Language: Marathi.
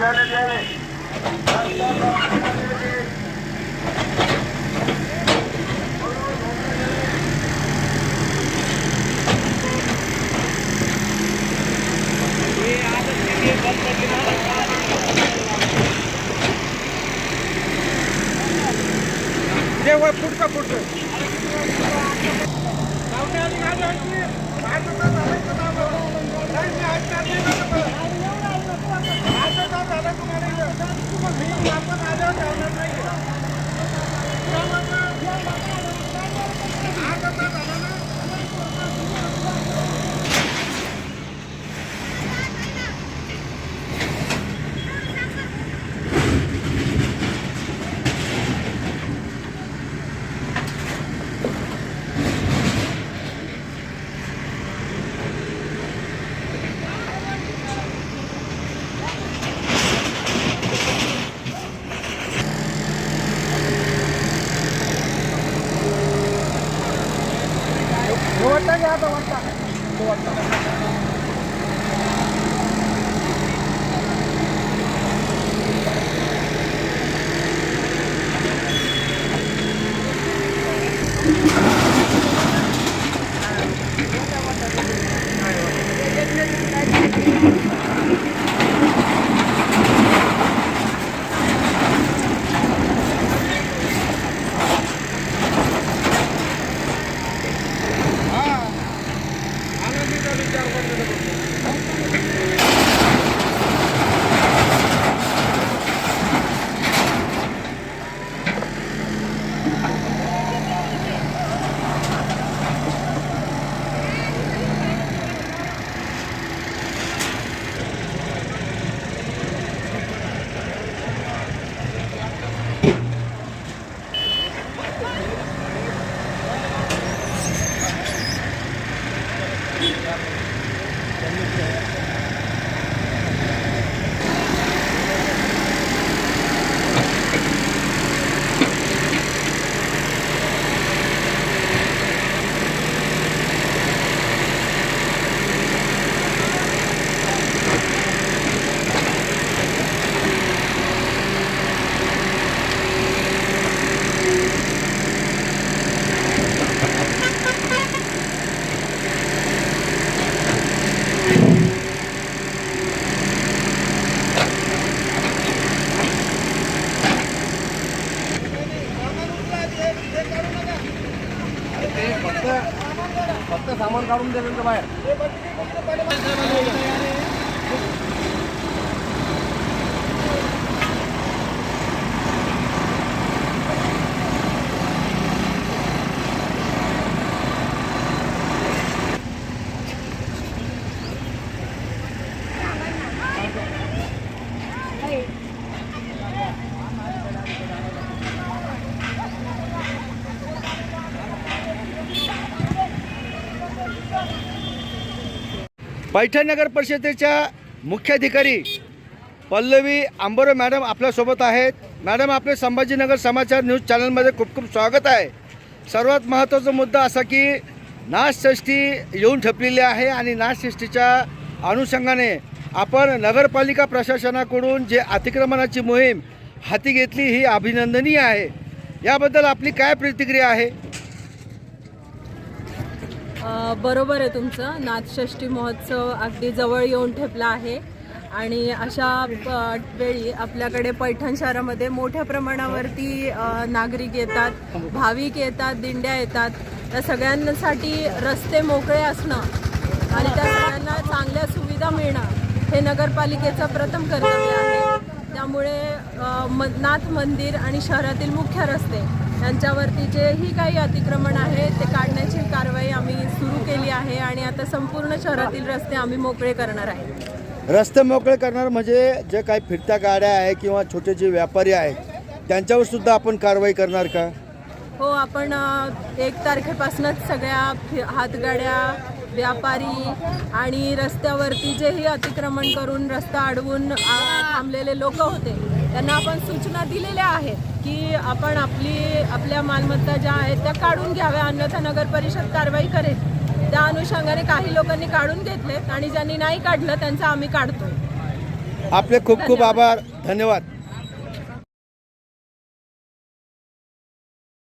Kennedy. Thank you. 終わった。終わった。ते फक्त फक्त सामान काढून दे बाहेर. पैठण नगर परिषदेच्या मुख्याधिकारी पल्लवी आंबोरे मॅडम आपल्यासोबत आहेत. मॅडम आपले संभाजीनगर समाचार न्यूज चॅनलमध्ये खूप खूप स्वागत आहे. सर्वात महत्त्वाचा मुद्दा असा की नाथषष्ठी येऊन ठेपलेली आहे आणि नाथषष्ठीच्या अनुषंगाने आपण नगरपालिका प्रशासनाकडून जे अतिक्रमणाची मोहीम हाती घेतली ही अभिनंदनीय आहे. याबद्दल आपली काय प्रतिक्रिया आहे? बरोबर आहे तुमचं. नाथषष्ठी महोत्सव अगदी जवळ येऊन ठेपला आहे. आणि अशा वेळी आपल्याकडे पैठण शहरामध्ये मोठ्या प्रमाणावरती नागरिक येतात भाविक येतात दिंड्या येतात. त्या सगळ्यांसाठी रस्ते मोकळे असणं आणि त्या सगळ्यांना चांगल्या सुविधा मिळणं हे नगरपालिकेचं प्रथम कर्तव्य आहे. त्यामुळे म नाथ मंदिर आणि शहरातील मुख्य रस्ते यांच्यावरती जेही काही अतिक्रमण आहे ते काढण्याची कारवाई आम्ही सुरू केली आहे आणि आता संपूर्ण शहरातील रस्ते आम्ही मोकळे करणार आहे. रस्ते मोकळे करणार म्हणजे जे काही फिरत्या गाड्या आहे किंवा छोटे जे व्यापारी आहेत त्यांच्यावर सुद्धा आपण कारवाई करणार का? हो आपण एक तारखेपासूनच सगळ्या हातगाड्या व्यापारी आणि रस्त्यावरती जेही अतिक्रमण करून रस्ता अडवून थांबलेले लोक होते त्यांना आपण सूचना दिलेल्या आहेत की आपण आपली आपल्या मालमत्ता ज्या आहेत त्या काढून घ्याव्या अन्यथा नगर परिषद कारवाई करेल. त्या अनुषंगाने काही लोकांनी काढून घेतलेत आणि ज्यांनी नाही काढलं त्यांचं आम्ही काढतोय. आपले खूप खूप आभार. धन्यवाद.